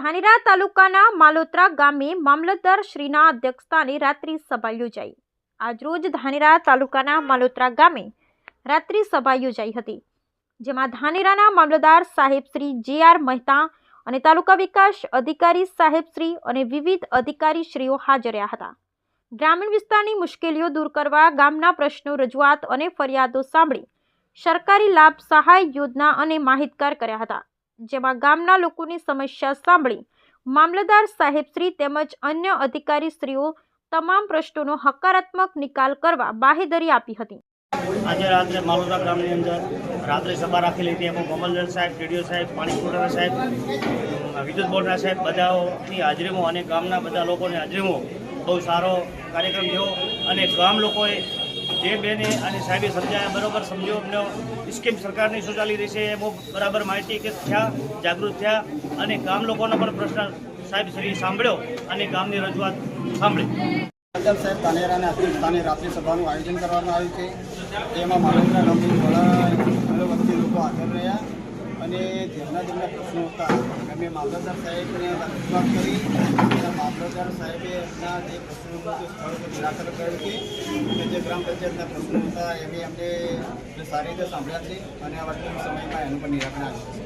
ધાનેરા તાલુકાના માલોત્રા ગામે મામલતદાર શ્રીના અધ્યક્ષસ્થાને રાત્રિ સભા યોજાઈ. આજરોજ ધાનેરા તાલુકાના માલોત્રા ગામે રાત્રિ સભા યોજાઈ હતી, જેમાં ધાનેરાના મામલતદાર સાહેબ શ્રી જે આર મહેતા અને તાલુકા વિકાસ અધિકારી સાહેબ શ્રી અને વિવિધ અધિકારી શ્રીઓ હાજર રહ્યા હતા. ગ્રામીણ વિસ્તારની મુશ્કેલીઓ દૂર કરવા ગામના પ્રશ્નો રજૂઆત અને ફરિયાદો સાંભળી સરકારી લાભ સહાય યોજના અને માહિતગાર કર્યા હતા. જેમાં ગામના લોકોની સમસ્યા સાંભળી મામલતદાર સાહેબશ્રી તેમજ અન્ય અધિકારી સ્ત્રીઓ તમામ પ્રશ્નોનો હકારાત્મક નિકાલ કરવા બાહેધરી આપી હતી. આજે રાત્રે માલોદા ગામની અંદર રાત્રે સભા રાખેલી હતી. એમાં કમલદલ સાહેબ, ટીડીઓ સાહેબ પાણી પુરવઠા સાહેબ વિદ્યુત બોર્ડના સાહેબ બધાઓની હાજરીમાં અને ગામના બધા લોકોની હાજરીમાં બહુ સારો કાર્યક્રમ થયો અને ગામ લોકોએ જે બેને અને સાહેબે સમજાયા, બરાબર સમજો અમને. સ્કીમ સરકારની શું ચાલી રહી છે એ બહુ બરાબર માહિતી કે થયા, જાગૃત થયા. અને ગામ લોકોનો પણ પ્રશ્ન સાહેબ શ્રી સાંભળ્યો અને ગામની રજૂઆત સાંભળી. અટલ સાહેબ તાનેરાને રાત્રિ સભાનું આયોજન કરવામાં આવ્યું છે. તેમાં માલવંદરા ગામની ઘણા વખતે લોકો હાજર રહ્યા. અને જેમના જેમના પ્રશ્નો હતા અમે મામલતદાર સાહેબને રજૂઆત કરી સાહેબે એમના જે પ્રશ્નો જે સ્થળ પર નિરાકરણ કરેલ છે. અને જે ગ્રામ પંચાયતના પ્રશ્નો હતા એ અમને સારી રીતે સાંભળ્યા છે અને આ વર્તમાન સમયમાં એનું પણ નિરાકરણ આવ્યું છે.